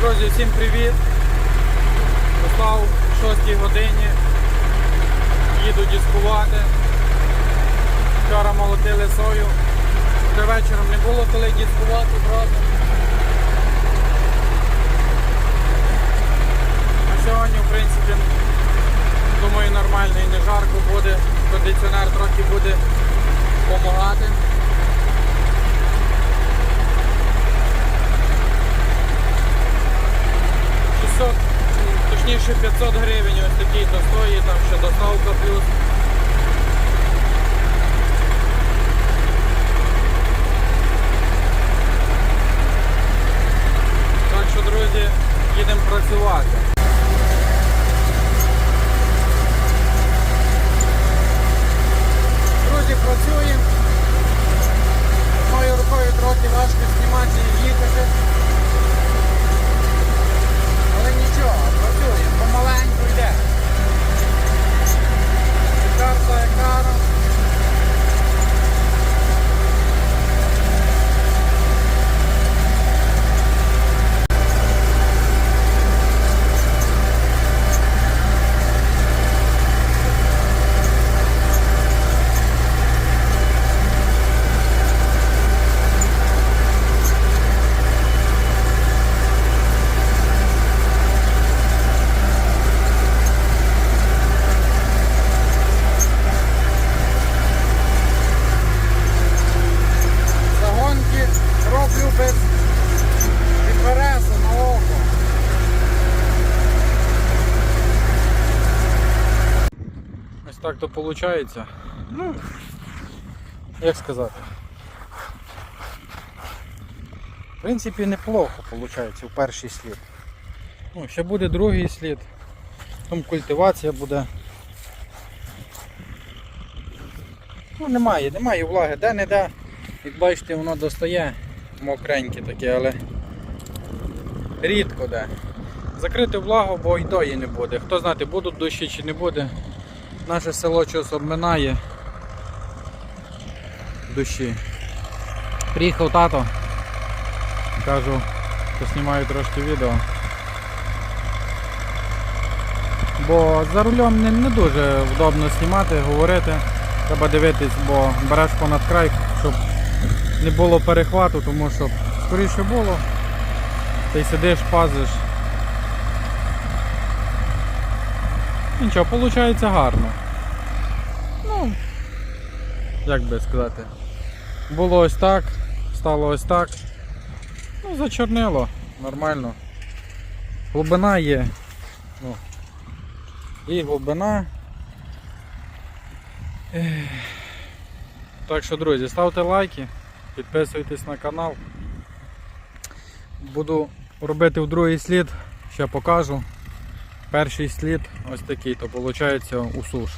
Друзі, всім привіт! Послав о 6 годині. Їду дискувати. Вчора молотили сою. Вже вечором не було коли дискувати одразу. А сьогодні, в принципі, думаю, нормально і не жарко буде. Кондиціонер трохи буде допомагати. 1500 гривень, ось такий достої, там ще доставка плюс. Без підвересу на око. Ось так то виходить. Ну, як сказати. В принципі, неплохо виходить у перший слід. Ну, ще буде другий слід. Там культивація буде. Ну, немає, немає влаги, де-не-де. Як бачите, воно достає мокреньке таке, але рідко де. Закрити влагу, бо й тої не буде. Хто знати, будуть дощі чи не буде. Наше село щось обминає дощі. Приїхав тато. Кажу, поснімаю трошки відео. Бо за рулем не, не дуже вдобно знімати, говорити. Треба дивитись, бо береш понад край, щоб не було перехвату, тому що скоріше було. Ти сидиш, пазиш. Нічого, виходить гарно. Ну, як би сказати. Було ось так, стало ось так. Ну, зачорнило, нормально. Глибина є. Ну, і глибина. Так що, друзі, ставте лайки, підписуйтесь на канал. Буду робити в другий слід, ще покажу. Перший слід ось такий, то виходить у суш.